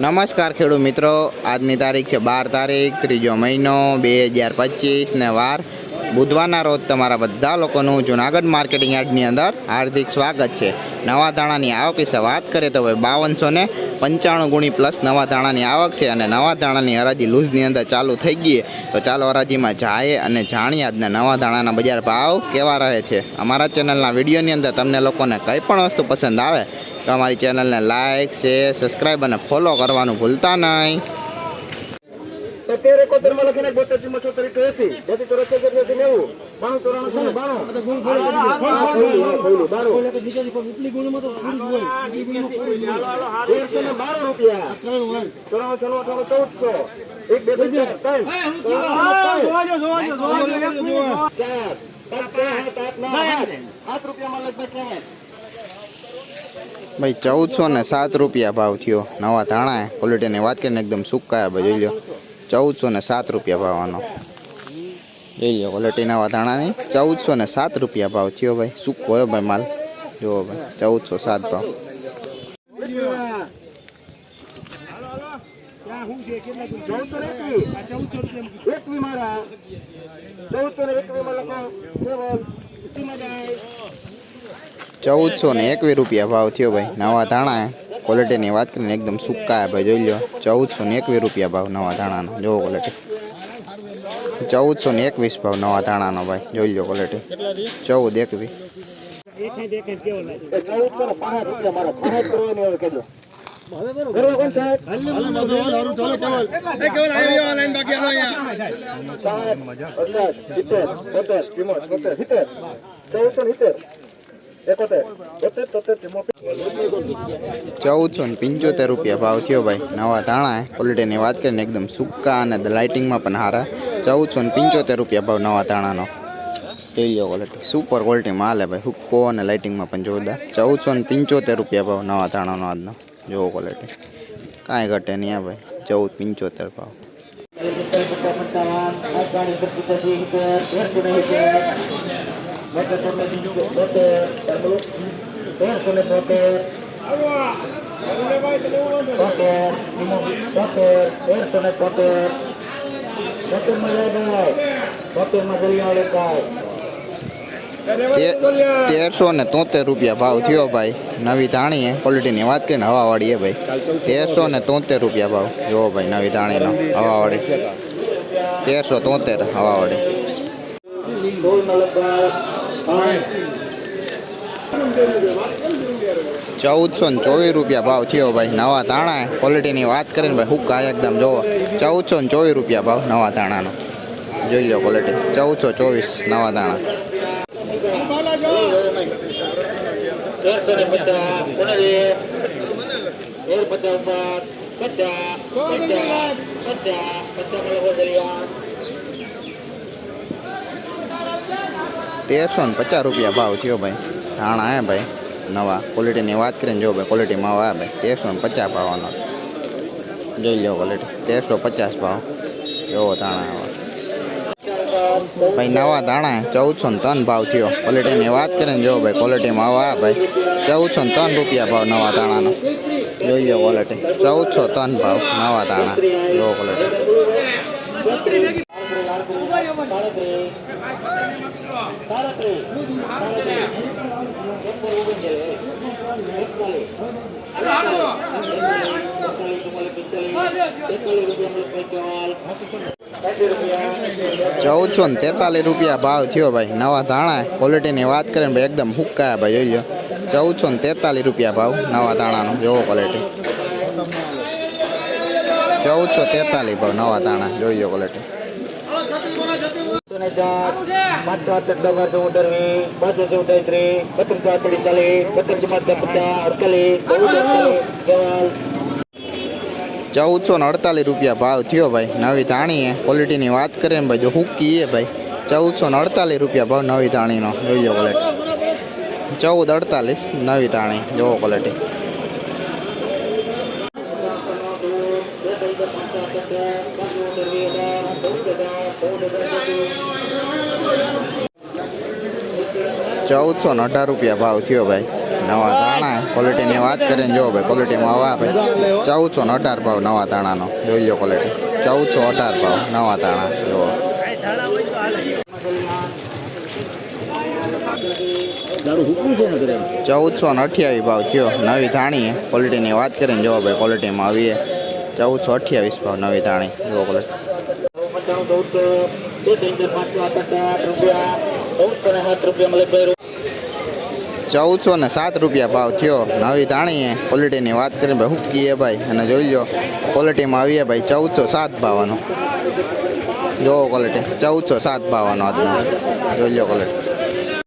નમસ્કાર ખેડૂત મિત્રો આજની તારીખ છે બાર તારીખ ત્રીજો મહિનો બે હજાર પચીસ ને વાર બુધવારના રોજ તમારા બધા લોકોનું જુનાગઢ માર્કેટિંગ યાર્ડની અંદર હાર્દિક સ્વાગત છે નવા ધાણાની આવક વિશે વાત કરીએ તો ભાઈ બાવનસો ને પંચાણું ગુણી પ્લસ નવા ધાણાની આવક છે અને નવા ધાણાની હરાજી લૂઝની અંદર ચાલુ થઈ ગઈ તો ચાલો હરાજીમાં જાય અને જાણીએ આજના નવા ધાણાના બજાર ભાવ કેવા રહે છે અમારા ચેનલના વિડીયોની અંદર તમને લોકોને કંઈ પણ વસ્તુ પસંદ આવે તો અમારી ચેનલને લાઇક શેર સબસ્ક્રાઈબ અને ફોલો કરવાનું ભૂલતા નહીં તેર એકોતેર માં લખીને બોતેર માં ચોતેર લગભગ भाई चौदह सौ ने सात रुपया भाव थो नवा धाणा है क्वालिटी ने बात कर एकदम सुक्का है जी लो चौदह सौ ने सात रुपया भाव जी लो क्वालिटी नवा धाणा नहीं चौद सौ ने सात रुपया भाव थो भाई सुको है भाई माल जो भाई चौदह सौ सात भाव चौदह सौ एक रुपया भाव थो भाई नवा धाणा है क्वालिटी बात कर एकदम सूका है भाई जो लो चौदह सौ एक रुपया भाव नवा धाणा जो क्वालिटी चौदह सौ एक भाव नवा धाणा भाई जो लो क्वालिटी चौदह एक એક ટેટે ઓટે ટેટે ટીમોફિક 1475 રૂપિયો ભાવ થયો ભાઈ નવા દાણા હે ક્વોલિટી ની વાત કરી ને એકદમ સુક્કા અને લાઈટિંગ માં પણahara 1475 રૂપિયો ભાવ નવા દાણા નો જોઈ લો ક્વોલિટી સુપર ક્વોલિટી માલ હે ભાઈ સુક્કો અને લાઈટિંગ માં પણ જો દે 1475 રૂપિયો ભાવ નવા દાણા નો આજનો જોવો ક્વોલિટી કાઈ ઘટે નહી ભાઈ 1475 પાઉ meter sampai tujuh meter dan belum terus oleh meter meter lima meter terus oleh meter meter melihat meter melihat lekai તેરસો ને તોતેર રૂપિયા ભાવ થયો ભાઈ નવી ધાણીએ ક્વોલિટીની વાત કરીને હવાવાળી એ ભાઈ તેરસો ને તોતેર રૂપિયા ભાવ જો ભાઈ નવી ધાણીનો હવાવાળી તેરસો તોતેર હવાવાળી ચૌદસો ને ચોવીસ રૂપિયા ભાવ થયો ભાઈ નવા તાણા ક્વોલિટીની વાત કરીને ભાઈ હુક્કા એકદમ જોવો ચૌદસો ને ચોવીસ રૂપિયા ભાવ નવા તાણાનો જોઈ લો ક્વોલિટી ચૌદસો ચોવીસ નવા તાણા પચાસ પચાસ પચાસ પચાસ तेरसो पचास रुपया भाव थो भाई धाण आया भाई नवा क्वालिटी बात करें जो भाई क्वॉलिटी में आया भाई तेरसो पचास भाव जो लो क्वालिटी तेरसो पचास भाव एवं धाणा भाई नवा दाणा है चौदह सौ तन भाव थो क्वॉलिटी की बात करें जो भाई क्वॉलिटी में आया भाई चौदह सौ तन रुपया भाव नवा दाणा ना जो लो क्वॉलिटी चौदह सौ तन भाव नवा दाणा लो क्वालिटी બાર ત્રણ 34 ને 100 રૂપિયા લેતા 1443 રૂપિયા ભાવ થયો ભાઈ નવા દાણા ક્વોલિટી ની વાત કરે ભાઈ એકદમ સુકા ભાઈ જો લો 1443 રૂપિયા ભાવ નવા દાણાનો જોવો ક્વોલિટી 1443 ભાવ નવા દાણા જોજો ક્વોલિટી કતો બોના જતેવા નદાર મતવાત ડબગર તો ઉતરમી મત જે ઉતઈત્રી પત્રકા પડી ચાલે પત્ર જમત પતા ઓરકલે બોલ 1448 રૂપિયો ભાવ થયો ભાઈ નવી તાણી એ ક્વોલિટી ની વાત કરે ભાઈ જો હૂકી એ ભાઈ 1448 રૂપિયો ભાવ નવી તાણી નો જોજો 1448 નવી તાણી જો ક્વોલિટી ચૌદસો ને અઢાર રૂપિયા ભાવ થયો ભાઈ નવા ધાણા ની વાત કરીને જોવો ભાઈ ક્વોલિટીમાં આવા ભાઈ ચૌદસો ને અઢાર ભાવ નવા ધાણાનો જોઈ લો ક્વોલિટી ચૌદસો અઢાર ભાવ નવા ધાણા જોવો ચૌદસો ને અઠ્યાવીસ ભાવ થયો નવી ધાણી ની વાત કરીને જો ભાઈ માં આવીએ ચૌદસો અઠ્યાવીસ ભાવ નવી તાણી જો કલર ચૌદસો ને સાત રૂપિયા ભાવ થયો નવી તાણીએ ક્વોલિટીની વાત કરી ભાઈ હુક્કીએ ભાઈ અને જોઈ લો ક્વોલિટીમાં આવીએ ભાઈ ચૌદસો સાત ભાવવાનો જોવો ક્વોલિટી ચૌદસો સાત ભાવવાનો આજનો જોઈ લો ક્વોલિટી